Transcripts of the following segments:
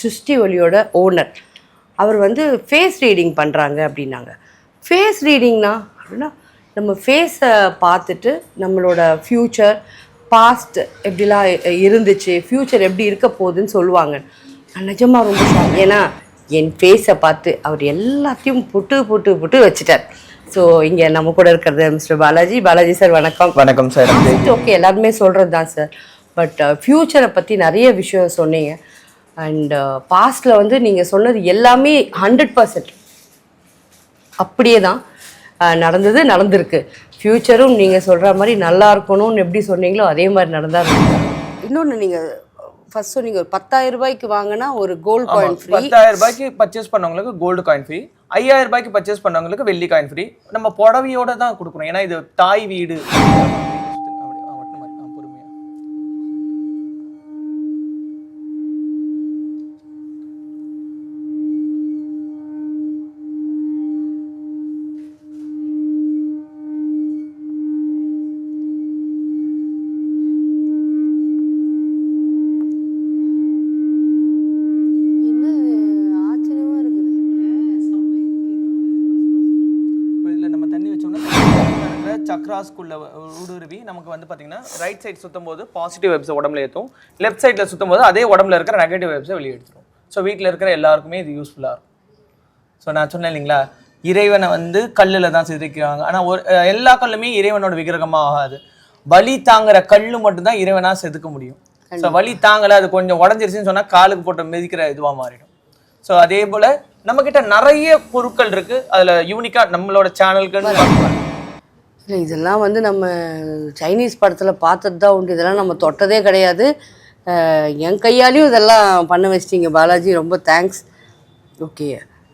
சுஷ்டி ஒலியோட ஓனர் அவர் வந்து ஃபேஸ் ரீடிங் பண்ணுறாங்க அப்படின்னாங்க. ஃபேஸ் ரீடிங்னா அப்படின்னா நம்ம ஃபேஸை பார்த்துட்டு நம்மளோட ஃப்யூச்சர் பாஸ்ட் எப்படிலாம் இருந்துச்சு ஃப்யூச்சர் எப்படி இருக்க போகுதுன்னு சொல்லுவாங்க. நிஜமாக ரொம்ப. ஏன்னா என் ஃபேஸை பார்த்து அவர் எல்லாத்தையும் புட்டு புட்டு புட்டு வச்சுட்டார். ஸோ இங்கே நம்ம கூட இருக்கிறது மிஸ்டர் பாலாஜி. பாலாஜி சார் வணக்கம். வணக்கம் சார் ஓகே எல்லாருமே சொல்கிறது தான் சார் பட் ஃப்யூச்சரை பற்றி நிறைய விஷயம் சொன்னீங்க. அண்ட் பாஸ்டில் வந்து நீங்கள் சொன்னது எல்லாமே ஹண்ட்ரட் பர்சன்ட் அப்படியே தான் நடந்தது நடந்திருக்கு. ஃப்யூச்சரும் நீங்கள் சொல்கிற மாதிரி நல்லா இருக்கணும்னு எப்படி சொன்னீங்களோ அதே மாதிரி நடந்தால் இன்னொன்று நீங்கள் ஃபர்ஸ்ட் சொன்னீங்க ஒரு பத்தாயிரம் ரூபாய்க்கு வாங்கினா ஒரு கோல்ட் காயின் ஃப்ரீ பத்தாயிரம் ரூபாய்க்கு பர்ச்சேஸ் பண்ணவங்களுக்கு கோல்டு காயின் ஃப்ரீ ஐயாயிரம் ரூபாய்க்கு பர்ச்சேஸ் பண்ணவங்களுக்கு வெள்ளி காயின் ஃப்ரீ நம்ம புடவையோட தான் கொடுக்குறோம் ஏன்னா இது தாய் வீடு. சக்ராஸ்குள்ள ஊடுருவி நமக்கு வந்து பார்த்தீங்கன்னா ரைட் சைடு சுத்தும் போது பாசிட்டிவ் வெப்ஸை உடம்புல ஏற்றும் லெஃப்ட் சைடில் சுத்தும் போது அதே உடம்புல இருக்கிற நெகட்டிவ் வெப்ஸை வெளியே எடுத்துரும் ஸோ வீட்டில் இருக்கிற எல்லாருக்குமே இது யூஸ்ஃபுல்லாக இருக்கும். ஸோ நான் சொன்னேன் இல்லைங்களா? இறைவனை வந்து கல்லில் தான் செதுக்கிறாங்க ஆனால் ஒரு எல்லா கல்லுமே இறைவனோட விக்கிரகமாக ஆகாது. வலி தாங்குற கல்லு மட்டும்தான் இறைவனாக செதுக்க முடியும். ஸோ வலி தாங்கலை அது கொஞ்சம் உடஞ்சிருச்சுன்னு சொன்னால் காலுக்கு போட்டு மிதிக்கிற இதுவாக மாறிடும். ஸோ அதே போல் நம்மக்கிட்ட நிறைய பொருட்கள் இருக்குது அதில் யூனிக்காக நம்மளோட சேனல்கள் இல்லை இதெல்லாம் வந்து நம்ம சைனீஸ் படத்தில் பார்த்தது தான் உண்டு. இதெல்லாம் நம்ம தொட்டதே கிடையாது. என் கையாலையும் இதெல்லாம் பண்ண வச்சிட்டிங்க பாலாஜி. ரொம்ப தேங்க்ஸ் ஓகே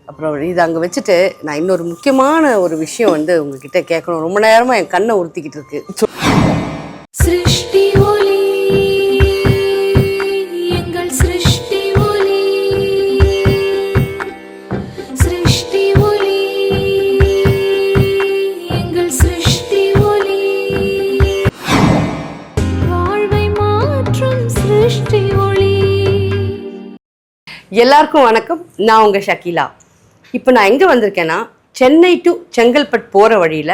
அப்புறம் இது அங்கே வச்சுட்டு நான் இன்னொரு முக்கியமான ஒரு விஷயம் வந்து உங்ககிட்ட கேட்கணும். ரொம்ப நேரமாக என் கண்ணை உறுத்திக்கிட்டு இருக்கு. எல்லாருக்கும் வணக்கம். நான் உங்கள் ஷக்கீலா. இப்போ நான் எங்கே வந்திருக்கேன்னா சென்னை டு செங்கல்பட் போகிற வழியில்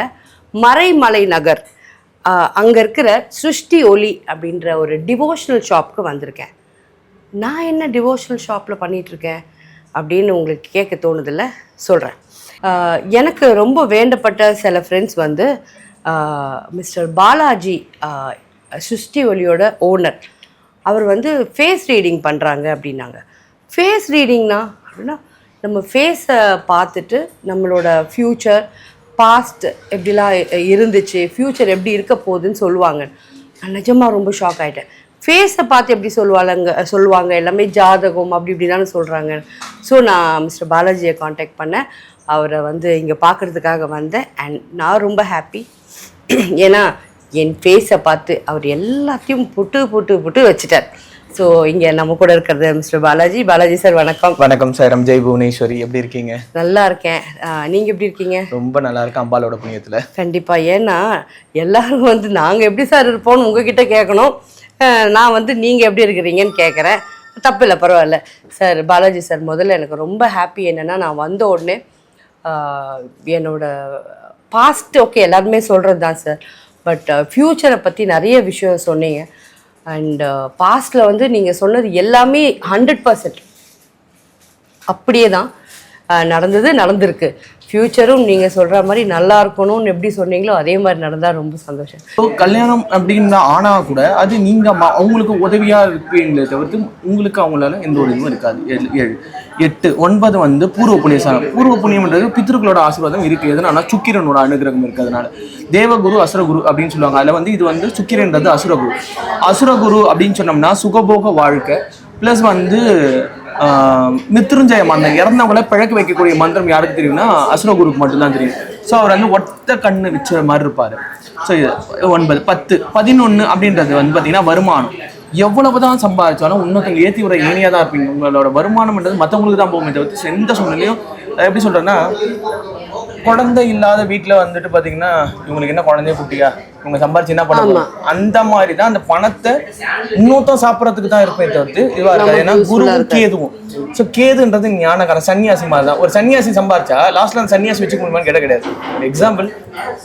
மறைமலை நகர். அங்கே இருக்கிற சுஷ்டி ஒலி அப்படின்ற ஒரு டிவோஷனல் ஷாப்க்கு வந்திருக்கேன். நான் என்ன டிவோஷனல் ஷாப்பில் பண்ணிகிட்ருக்கேன் அப்படின்னு உங்களுக்கு கேட்க தோணுதில்ல சொல்கிறேன் எனக்கு ரொம்ப வேண்டப்பட்ட சில ஃப்ரெண்ட்ஸ் வந்து மிஸ்டர் பாலாஜி சுஷ்டி ஒலியோட ஓனர் அவர் வந்து ஃபேஸ் ரீடிங் பண்ணுறாங்க அப்படின்னாங்க. ஃபேஸ் ரீடிங்னா அப்படின்னா நம்ம ஃபேஸை பார்த்துட்டு நம்மளோட ஃப்யூச்சர் பாஸ்ட் எப்படிலாம் இருந்துச்சு ஃப்யூச்சர் எப்படி இருக்க போகுதுன்னு சொல்லுவாங்க. நான் நிஜமாக ரொம்ப ஷாக் ஆகிட்டேன் ஃபேஸை பார்த்து எப்படி சொல்லுவாங்க சொல்லுவாங்க எல்லாமே ஜாதகம் அப்படி இப்படி தானே சொல்கிறாங்க ஸோ நான் மிஸ்டர் பாலாஜியை காண்டாக்ட் பண்ணேன். அவரை வந்து இங்கே பார்க்குறதுக்காக வந்தேன். அண்ட் நான் ரொம்ப ஹாப்பி ஏன்னா என் ஃபேஸை பார்த்து அவர் எல்லாத்தையும் புட்டு புட்டு புட்டு வச்சுட்டார். ஸோ இங்கே நம்ம கூட இருக்கிறது மிஸ்டர் பாலாஜி. பாலாஜி சார் வணக்கம். வணக்கம் சார் ஜெய் புவனேஸ்வரி எப்படி இருக்கீங்க? நல்லா இருக்கேன். நீங்கள் எப்படி இருக்கீங்க? ரொம்ப நல்லா இருக்கு அம்பாலோட புண்ணியத்தில். கண்டிப்பாக ஏன்னா எல்லாரும் வந்து நாங்கள் எப்படி சார் இருப்போம்னு உங்ககிட்ட கேட்கணும். நான் வந்து நீங்கள் எப்படி இருக்கிறீங்கன்னு கேட்குறேன். தப்பில்லை பரவாயில்ல. சார் பாலாஜி சார் முதல்ல எனக்கு ரொம்ப ஹாப்பி என்னென்னா நான் வந்த உடனே என்னோட பாஸ்ட் ஓகே எல்லாருமே சொல்கிறது தான் சார் பட் ஃப்யூச்சரை பற்றி நிறைய விஷயம் சொன்னீங்க. அண்ட் பாஸ்டில் uh, வந்து நீங்கள் சொன்னது எல்லாமே ஹண்ட்ரட் பர்சன்ட் அப்படியே தான் நடந்தது நடந்திருக்கு. ஃப்யூச்சரும் நீங்கள் சொல்கிற மாதிரி நல்லா இருக்கணும்னு எப்படி சொன்னீங்களோ அதே மாதிரி நடந்தால் ரொம்ப சந்தோஷம். ஸோ கல்யாணம் அப்படின்னு ஆனால் கூட அது நீங்கள் அவங்களுக்கு உதவியாக இருப்பீங்களே தவிர்த்து உங்களுக்கு அவங்களால எந்த ஒரு இதுவும் இருக்காது. ஏழு ஏழு எட்டு ஒன்பது வந்து பூர்வ புண்ணிய ஸ்தானம் பூர்வ புண்ணியம்ன்றது பித்திருக்களோட ஆசீர்வாதம் இருக்குது எதனால சுக்கிரனோட அனுகிரகம் இருக்கிறதுனால. தேவகுரு அசுரகுரு அப்படின்னு சொல்லுவாங்க. அதில் வந்து இது வந்து சுக்கிரன்றது அசுரகுரு. அசுரகுரு அப்படின்னு சொன்னோம்னா சுகபோக வாழ்க்கை ப்ளஸ் வந்து மித்ருஞ்சய மந்திரம் இறந்தவங்கள பிழக்க வைக்கக்கூடிய மந்திரம் யாருக்கு தெரியும்னா அசுரகுருக்கு மட்டும்தான் தெரியும். ஸோ அவர் வந்து ஒத்த கண்ணு வச்ச மாதிரி இருப்பார். ஸோ இது ஒன்பது பத்து பதினொன்று அப்படின்றது வந்து பார்த்தீங்கன்னா வருமானம். எவ்வளவு தான் சம்பாதிச்சாலும் இன்னொருத்தங்க ஏற்றி விட ஏனியாக தான் இருப்பீங்க. உங்களோட வருமானம்ன்றது மற்றவங்களுக்கு தான் போகுமே தவிர்த்து எந்த சூழ்நிலையும் எப்படி சொல்கிறேன்னா குழந்தை இல்லாத வீட்டில் வந்துட்டு பார்த்தீங்கன்னா இவங்களுக்கு என்ன குழந்தைய குட்டியா? இவங்க சம்பாரிச்சு என்ன பண்ண? அந்த மாதிரி தான் அந்த பணத்தை இன்னொருத்தம் சாப்பிடறதுக்கு தான் இருப்பே தவிர்த்து இதுவா இருக்காது. ஏன்னா குருவும் கேதுவும். ஸோ கேதுன்றது ஞானகாரம் சன்னியாசி மாதிரி தான் ஒரு சன்னியாசி சம்பாரிச்சா லாஸ்ட்ல அந்த சன்னியாசி வச்சுக்க முடியுமான்னு கேட்ட கிடையாது. எக்ஸாம்பிள்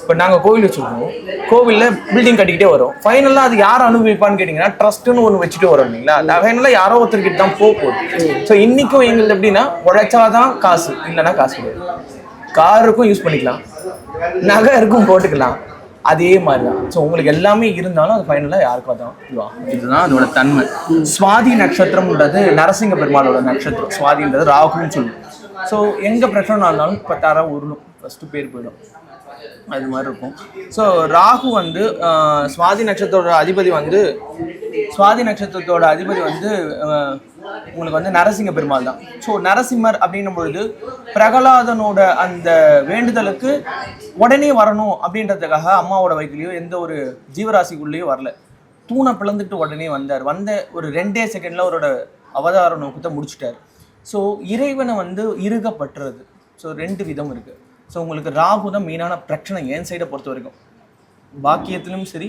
இப்போ நாங்க கோவில் வச்சிருக்கோம். கோவில்ல பில்டிங் கட்டிக்கிட்டே வரும். ஃபைனலாக அது யார் அனுபவிப்பான்னு கேட்டிங்கன்னா ட்ரஸ்ட்னு ஒன்று வச்சுட்டு வரோம் இல்லைங்களா? ஃபைனலாக யாரோ ஒருத்தர்கிட்ட தான் போக போகுது. ஸோ இன்னைக்கும் எங்களுக்கு எப்படின்னா உழைச்சாதான் காசு இல்லைன்னா காசு கிடையாது. காருக்கும் யூஸ் பண்ணிக்கலாம். நகை இருக்கும் போட்டுக்கலாம். அதே மாதிரி தான் ஸோ உங்களுக்கு எல்லாமே இருந்தாலும் அது ஃபைனலாக யாருக்கும் தான் இதுவாகும் இதுதான் அதோட தன்மை. சுவாதி நட்சத்திரம்ன்றது நரசிங்க பெருமாளோட நட்சத்திரம். சுவாதின்றது ராகுன்னு சொல்லுவோம். ஸோ எங்கே பிரச்சனை இருந்தாலும் பத்தாயிரம் உருளும். ஃபஸ்ட்டு பேர் போயிடும். அது மாதிரி இருக்கும். ஸோ ராகு வந்து சுவாதி நட்சத்திரோட அதிபதி வந்து சுவாதி நட்சத்திரத்தோட அதிபதி வந்து உங்களுக்கு வந்து நரசிங்க பெருமாள் தான். ஸோ நரசிம்மர் அப்படின்னும் பொழுது பிரகலாதனோட அந்த வேண்டுதலுக்கு உடனே வரணும் அப்படின்றதுக்காக அம்மாவோட வயிற்றுலையோ எந்த ஒரு ஜீவராசிக்குள்ளேயோ வரல. தூணை பிளந்துட்டு உடனே வந்தார். வந்த ஒரு ரெண்டே செகண்டில் அவரோட அவதார நோக்கத்தை முடிச்சிட்டார். ஸோ இறைவனை வந்து இறுகப்பட்டுறது ஸோ ரெண்டு விதம் இருக்குது ஸோ உங்களுக்கு ராகு தான் மெயினான பிரச்சனை என் சைடை பொறுத்த வரைக்கும். பாக்கியத்திலும் சரி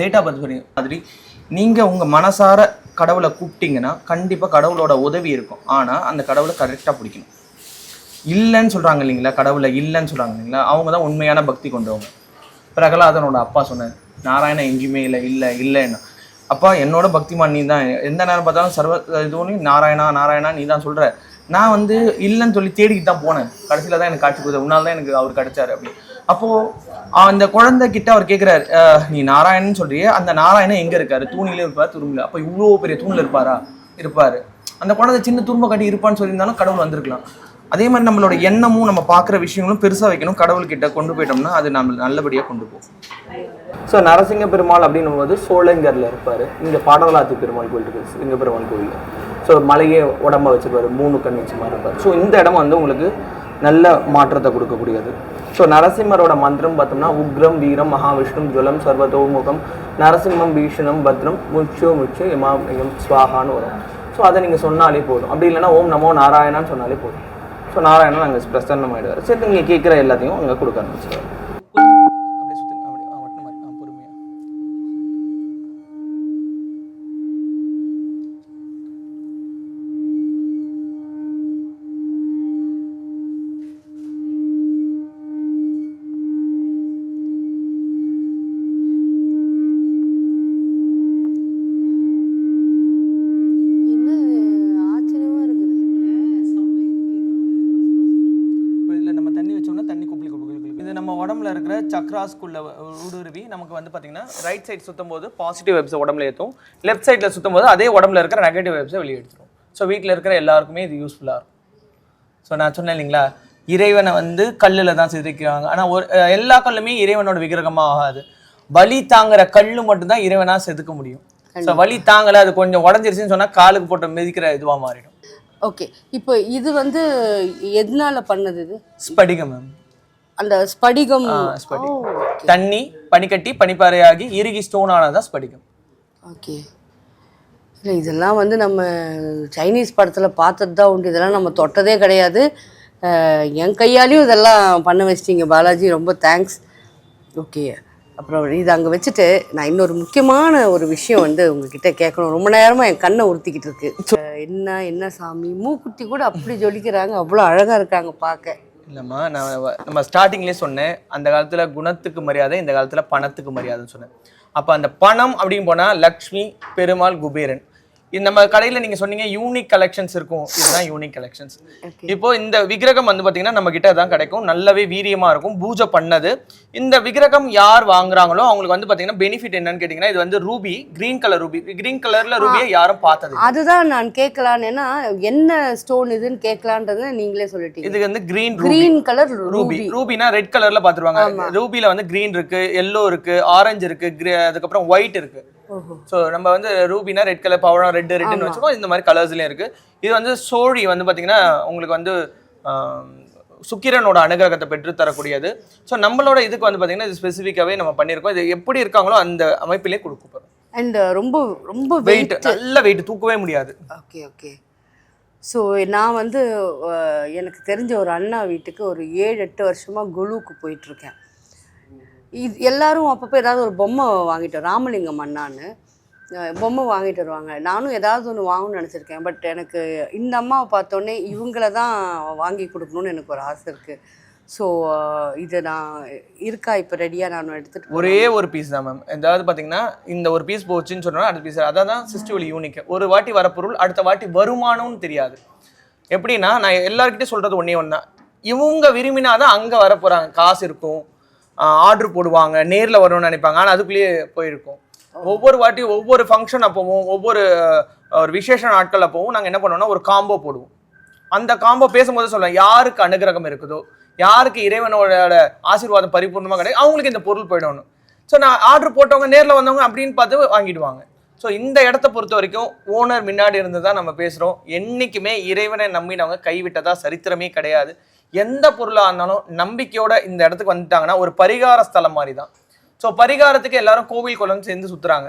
டேட்டா பர்த் வரையும். மாதிரி நீங்கள் உங்கள் மனசார கடவுளை கூப்பிட்டீங்கன்னா கண்டிப்பாக கடவுளோட உதவி இருக்கும். ஆனால் அந்த கடவுளை கரெக்டாக பிடிக்கணும். இல்லைன்னு சொல்கிறாங்க இல்லைங்களா? கடவுளை இல்லைன்னு சொல்கிறாங்க இல்லைங்களா? அவங்க தான் உண்மையான பக்தி கொண்டவங்க. பிரகலாதனோட அப்பா சொன்னார் நாராயணன் எங்கேயுமே இல்லை இல்லை இல்லைன்னா. அப்பா என்னோட பக்திமான் நீ தான் எந்த நேரம் பார்த்தாலும் சர்வ இதுவும் நாராயணா நாராயணா நீ தான் சொல்கிற நான் வந்து இல்லைன்னு சொல்லி தேடிக்கிட்டு தான் போனேன். கடைசியில் தான் எனக்கு காட்சி கொடுத்த உன்னால் தான் எனக்கு அவர் கிடைச்சாரு அப்படி அப்போது அந்த குழந்தை கிட்ட அவர் கேட்குறாரு நீ நாராயணன் சொல்றியே அந்த நாராயணன் எங்கே இருக்காரு? தூணிலே இருப்பார்? துரும்பில்? அப்போ இவ்வளோ பெரிய தூணில் இருப்பாரா? இருப்பார். அந்த குழந்தை சின்ன துரும்ப கட்டி இருப்பான்னு சொல்லியிருந்தாலும் கடவுள் வந்திருக்கலாம். அதே மாதிரி நம்மளோட எண்ணமும் நம்ம பார்க்குற விஷயங்களும் பெருசாக வைக்கணும். கடவுள்கிட்ட கொண்டு போயிட்டோம்னா அது நம்ம நல்லபடியாக கொண்டு போகும். ஸோ நரசிங்க பெருமாள் அப்படின்னும் போது சோழங்கரில் இருப்பார். இங்கே பாடலாத்தி பெருமாள் கோயில் இருக்குது சிங்க பெருமாள் கோயில். ஸோ மலையே உடம்ப வச்சுருப்பாரு மூணு கண் வச்சு மாதிரி இருப்பார். ஸோ இந்த இடம் வந்து உங்களுக்கு நல்ல மாற்றத்தை கொடுக்கக்கூடியது. ஸோ நரசிம்மரோட மந்திரம் பார்த்தோம்னா உக்ரம் வீரம் மகாவிஷ்ணு ஜுவலம் சர்வதோமுகம் நரசிம்மம் பீஷணம் பத்ரம் முச்சோ முச்சு யமாயம் ஸ்வாகான்னு வரும். ஸோ அதை நீங்கள் சொன்னாலே போதும். அப்படி இல்லைன்னா ஓம் நமோ நாராயணான்னு சொன்னாலே போதும். ஸோ நாராயணன் அங்கே பிரசன்னமாயிடுவார். சரி நீங்கள் கேட்குற எல்லாத்தையும் அங்கே கொடுக்க ஆரம்பிச்சிடுவார் இது நம்ம உடம்புல இருக்கிற சக்ராஸ்குள்ள ஊடுருவி நமக்கு வந்து பார்த்தீங்கன்னா ரைட் சைடு சுத்தும் போது பாசிட்டிவ் வெப்ஸை உடம்புல ஏற்றும் லெஃப்ட் சைடில் சுத்தும் போது அதே உடம்புல இருக்கிற நெகட்டிவ் வெப்ஸை வெளியே எடுத்துரும் ஸோ வீட்டில் இருக்கிற எல்லாருக்குமே இது யூஸ்ஃபுல்லாக இருக்கும். ஸோ நான் சொன்னேன் இல்லைங்களா? இறைவனை வந்து கல்லில் தான் செதுக்கிறாங்க ஆனால் ஒரு எல்லா கல்லுமே இறைவனோட விக்கிரகமாக ஆகாது. வலி தாங்குற கல்லு மட்டும்தான் இறைவனாக செதுக்க முடியும். ஸோ வலி தாங்கலை அது கொஞ்சம் உடஞ்சிருச்சுன்னு சொன்னால் காலுக்கு போட்டு மிதிக்கிற இதுவாக மாறிடும். ஓகே இப்போ இது வந்து எதனால பண்ணது இது? ஸ்படிகம் மேம். அந்த ஸ்படிகம். தண்ணி பனிக்கட்டி பனிப்பாறையாகி இறுகி ஸ்டோன் ஆனதான் ஸ்படிகம். ஓகே. இல்லை இதெல்லாம் வந்து நம்ம சைனீஸ் படத்தில் பார்த்தது தான் உண்டு. இதெல்லாம் நம்ம தொட்டதே கிடையாது. என் கையாலையும் இதெல்லாம் பண்ண வச்சிட்டீங்க பாலாஜி. ரொம்ப தேங்க்ஸ் ஓகே. அப்புறம் இது அங்கே வச்சுட்டு நான் இன்னொரு முக்கியமான ஒரு விஷயம் வந்து உங்ககிட்ட கேட்கணும். ரொம்ப நேரமாக என் கண்ணை உறுத்திக்கிட்டு இருக்கு. என்ன என்ன சாமி? மூக்குத்தி கூட அப்படி ஜொலிக்கிறாங்க. அவ்வளோ அழகாக இருக்காங்க பார்க்க. இல்லைம்மா நான் நம்ம ஸ்டார்டிங்லேயே சொன்னேன். அந்த காலத்தில் குணத்துக்கு மரியாதை இந்த காலத்தில் பணத்துக்கு மரியாதைன்னு சொன்னேன். அப்போ அந்த பணம் அப்படின்னு போனால் லக்ஷ்மி பெருமாள் குபேரன். நம்ம கடையில் நீங்கள் சொன்னீங்க யூனிக் கலெக்ஷன்ஸ் இருக்கும். இதுதான் யூனிக் கலெக்ஷன்ஸ் இப்போ இந்த விக்கிரகம் வந்து பார்த்தீங்கன்னா நம்ம கிட்ட தான் கிடைக்கும். நல்லாவே வீரியமாக இருக்கும். பூஜை பண்ணது. இந்த விக்கிரகம் யார் வாங்குறாங்களோ அவங்களுக்கு வந்து பார்த்தீங்கன்னா பெனிஃபிட் என்னன்னு கேட்டிங்கன்னா இது வந்து ruby green colour ruby. Green கலரில் ரூபியை யாரும் பார்த்தது. அதுதான் நான் கேட்கலான்னு. ஏன்னா என்ன ஸ்டோன் இதுன்னு கேட்கலான்றதை நீங்களே சொல்லிட்டீங்க. இதுக்கு வந்து green ruby. Green colour ruby. Ruby. Rubina red கலர்ல பாத்துருவாங்க ரூபில வந்து கிரீன் இருக்கு எல்லோ இருக்கு ஆரஞ்சு இருக்கு அதுக்கப்புறம் ஒயிட் இருக்கு. ஸோ நம்ம வந்து ரூபினா ரெட் கலர் பவழம் ரெட் ரெட்னு வச்சுக்கோ இந்த மாதிரி கலர்ஸ்லயும் இருக்கு. இது வந்து சோழி வந்து பாத்தீங்கன்னா உங்களுக்கு வந்து சுக்கிரனோட அனுகிரகத்தை பெற்று தரக்கூடியது ஸோ நம்மளோட இதுக்கு வந்து பாத்தீங்கன்னா இது ஸ்பெசிஃபிக்காவே நம்ம பண்ணியிருக்கோம். இது எப்படி இருக்காங்களோ அந்த அமைப்பிலே கொடுக்க போறோம் அண்ட் ரொம்ப ரொம்ப வெயிட் நல்ல வெயிட் தூக்கவே முடியாது. ஓகே ஓகே ஸோ நான் வந்து எனக்கு தெரிஞ்ச ஒரு அண்ணா வீட்டுக்கு ஒரு ஏழு எட்டு வருஷமாக குழுவுக்கு போயிட்டுருக்கேன் இது எல்லாரும் அப்பப்போ ஏதாவது ஒரு பொம்மை வாங்கிட்டு ராமலிங்கம் அண்ணான்னு பொம்மை வாங்கிட்டு வருவாங்க. நானும் ஏதாவது ஒன்று வாங்கணும்னு நினச்சிருக்கேன். பட் எனக்கு இந்த அம்மாவை பார்த்தோன்னே இவங்கள தான் வாங்கி கொடுக்கணும்னு எனக்கு ஒரு ஆசை இருக்குது ஸோ இது நான் இருக்கா? இப்போ ரெடியாக நான் எடுத்துகிட்டு ஒரே ஒரு பீஸ் தான் மேம் ஏதாவது பார்த்தீங்கன்னா இந்த ஒரு பீஸ் போச்சுன்னு சொன்னால் அடுத்த பீஸ் அதான் தான் சிஸ்டிவலி யூனிக் ஒரு வாட்டி வர பொருள் அடுத்த வாட்டி வருமானம்னு தெரியாது. எப்படின்னா நான் எல்லாருக்கிட்டே சொல்கிறது ஒன்றே ஒன்று தான் இவங்க விரும்பினாதான் அங்கே வர போகிறாங்க காசு இருக்கும். ஆர்டர் போடுவாங்க நேரில் வரணும்னு நினைப்பாங்க. ஆனால் அதுக்குள்ளேயே போயிருக்கும். ஒவ்வொரு வாட்டி ஒவ்வொரு ஃபங்க்ஷன் அப்போவும் ஒவ்வொரு ஒரு விசேஷ நாட்கள் அப்போவும் நாங்கள் என்ன பண்ணுவோம்னா ஒரு காம்போ போடுவோம். அந்த காம்போ பேசும்போது சொல்லுவேன் யாருக்கு அனுகிரகம் இருக்குதோ யாருக்கு இறைவனோட ஆசீர்வாதம் பரிபூர்ணமாக கிடையாது அவங்களுக்கு இந்த பொருள் போயிடணும். ஸோ நான் ஆர்டர் போட்டவங்க நேரில் வந்தவங்க அப்படின்னு பார்த்து வாங்கிடுவாங்க. ஸோ இந்த இடத்த பொறுத்த வரைக்கும் ஓனர் முன்னாடி இருந்து தான் நம்ம பேசுகிறோம் என்றைக்குமே இறைவனை நம்பினவங்க கைவிட்டதா சரித்திரமே கிடையாது. எந்த பொருளாக இருந்தாலும் நம்பிக்கையோட இந்த இடத்துக்கு வந்துட்டாங்கன்னா ஒரு பரிகார ஸ்தலம் மாதிரி தான் ஸோ பரிகாரத்துக்கு எல்லாரும் கோவில் குளம் சேர்ந்து சுற்றுறாங்க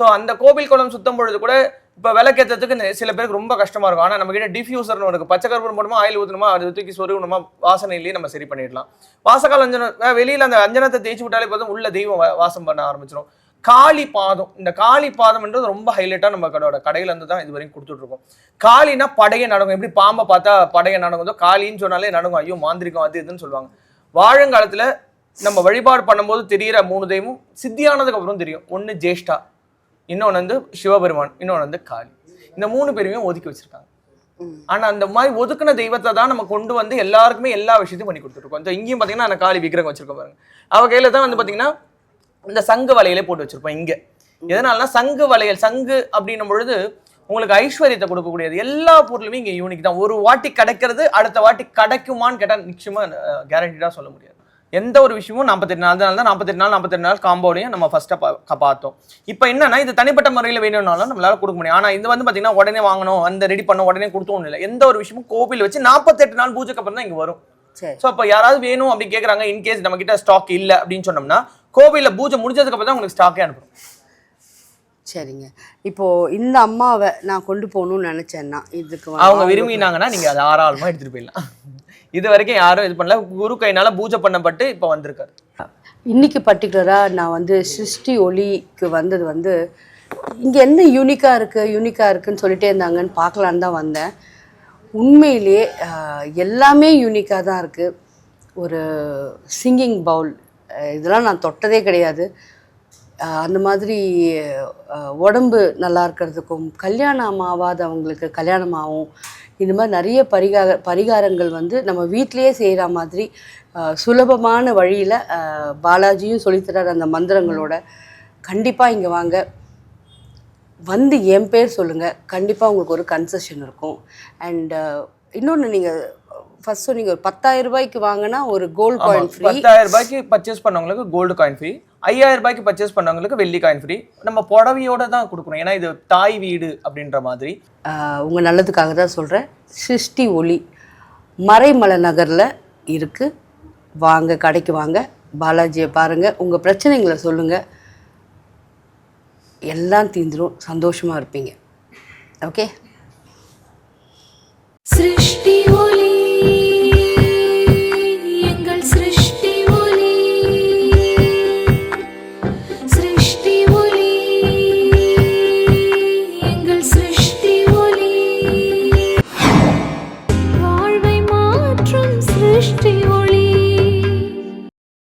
ஸோ அந்த கோவில் குளம் சுற்றும் பொழுது கூட இப்போ விளக்கேற்றத்துக்கு சில பேருக்கு ரொம்ப கஷ்டமாக இருக்கும். ஆனால் நம்மகிட்ட டிஃப்யூசர்னு இருக்கு. பச்சை கருப்பு போடணுமா ஆயில் ஊற்றணுமா அது தூக்கி சொருகணுமா வாசனையிலேயே நம்ம சரி பண்ணிடலாம். வாசகால அஞ்சனம் வெளியில் அந்த அஞ்சனத்தை தேய்ச்சி விட்டாலே போதும் உள்ள தெய்வம் வாசம் பண்ண ஆரம்பிச்சிடும் காளி பாதம். இந்த காளி பாதம்ன்றது ரொம்ப ஹைலைட்டாக நம்ம கடோட கடையில இருந்து தான் இது வரைக்கும் கொடுத்துட்ருக்கோம். காளினா படையை நடக்கும். எப்படி பாம்பை பார்த்தா படையை நடக்குதோ காளின்னு சொன்னாலே நடக்கும். ஐயோ மாந்திரிகம் அது இதுன்னு சொல்லுவாங்க. வாழங்காலத்தில் நம்ம வழிபாடு பண்ணும்போது தெரியிற மூணு தெய்வம் சித்தியானதுக்கு அப்புறம் தெரியும். ஒன்று ஜேஷ்டா இன்னொன்று வந்து சிவபெருமான் இன்னொன்று வந்து காளி. இந்த மூணு பேருமே ஒதுக்கி வச்சிருக்காங்க. ஆனால் அந்த மாதிரி ஒதுக்குன தெய்வத்தை தான் நம்ம கொண்டு வந்து எல்லாருக்குமே எல்லா விஷயத்தையும் பண்ணி கொடுத்துருக்கோம் இந்த இங்கேயும் பார்த்தீங்கன்னா அந்த காளி விக்கிரகம் வச்சிருக்கோம் பாருங்க. அவ கையில் தான் வந்து பார்த்தீங்கன்னா இந்த சங்கு வலையிலே போட்டு வச்சிருப்போம் இங்க. எதனாலனா சங்கு வளையல் சங்கு அப்படின்னும் பொழுது உங்களுக்கு ஐஸ்வர்யத்தை கொடுக்கக்கூடியது. எல்லா பொருளுமே இங்க யூனிக் தான். ஒரு வாட்டி கிடைக்கிறது அடுத்த வாட்டி கிடைக்குமான்னு கேட்டால் நிச்சயமா கேரண்டிடாக சொல்ல முடியாது. எந்த ஒரு விஷயமும் நாற்பத்தெட்டு நாள் தான் நாற்பத்தெட்டு நாள் நாற்பத்தெட்டு நாள் காம்போடையும் நம்ம ஃபர்ஸ்ட்டாக பார்த்தோம் இப்போ என்னன்னா இது தனிப்பட்ட முறையில் வேணும்னாலும் நம்மளால கொடுக்க முடியும். ஆனால் இது வந்து பார்த்தீங்கன்னா உடனே வாங்கணும் அந்த ரெடி பண்ண உடனே கொடுத்தோம் இல்லை. எந்த ஒரு விஷயமும் கோவில் வச்சு நாற்பத்தெட்டு நாள் பூஜைக்கு அப்புறம் தான் இங்கே வரும். ஸோ அப்போ யாராவது வேணும் அப்படி கேட்குறாங்க இன்கேஸ் நம்ம கிட்ட ஸ்டாக் இல்லை அப்படின்னு சொன்னோம்னா கோவிலில் பூஜை முடிஞ்சதுக்கு அப்புறம் தான் உங்களுக்கு ஸ்டாக்கே அனுப்புறோம் சரிங்க. இப்போ இந்த அம்மாவை நான் கொண்டு போகணும்னு நினைச்சேன்னா இதுக்கு அவங்க விரும்பினாங்கன்னா நீங்க அதை ஆறாளுமா எடுத்துட்டு போயிடலாம். இது வரைக்கும் யாரும் இது பண்ணல. குரு கையினால பூஜை பண்ணப்பட்டு இப்போ வந்திருக்காரு. இன்னைக்கு பர்டிகுலராக நான் வந்து சிருஷ்டி ஒளிக்கு வந்தது வந்து இங்கே என்ன யூனிக்காக இருக்குது யூனிக்காக இருக்குன்னு சொல்லிட்டே இருந்தாங்கன்னு பார்க்கலான்னு தான் வந்தேன். உண்மையிலேயே எல்லாமே யூனிக்காக தான் இருக்குது ஒரு சிங்கிங் பவுல் இதெல்லாம் நான் தொட்டதே கிடையாது. அந்த மாதிரி உடம்பு நல்லா இருக்கிறதுக்கும் கல்யாணம் ஆகாதவங்களுக்கு கல்யாணம் ஆகும் இந்த மாதிரி நிறைய பரிகார பரிகாரங்கள் வந்து நம்ம வீட்டிலேயே செய்கிற மாதிரி சுலபமான வழியில் பாலாஜியும் சொல்லித்தரார் அந்த மந்திரங்களோட. கண்டிப்பாக இங்கே வாங்க. வந்து என் பேர் சொல்லுங்கள் கண்டிப்பாக உங்களுக்கு ஒரு கன்செஷன் இருக்கும். அண்டு இன்னொன்று நீங்கள் ஃபர்ஸ்ட் நீங்கள் ஒரு பத்தாயிரம் ரூபாய்க்கு வாங்கினா ஒரு கோல்டு காயின் ஃப்ரீ பத்தாயிரம் ரூபாய்க்கு பர்ச்சேஸ் பண்ணவங்களுக்கு கோல்டு காயின் ஃப்ரீ ஐயாயிரம் ரூபாய்க்கு பர்ச்சேஸ் பண்ணவங்களுக்கு வெள்ளி காயின் ஃப்ரீ நம்ம புடவையோட தான் கொடுக்கணும். ஏன்னா இது தாய் வீடு அப்படின்ற மாதிரி. உங்கள் நல்லதுக்காக தான் சொல்கிறேன் சிருஷ்டி ஒளி மறைமலை நகரில் இருக்குது வாங்க கடைக்கு வாங்க. பாலாஜியை பாருங்கள் உங்கள் பிரச்சனைங்களை சொல்லுங்கள் எல்லாம் தீந்துடும் சந்தோஷமாக இருப்பீங்க. ஓகே சிருஷ்டி ஒளி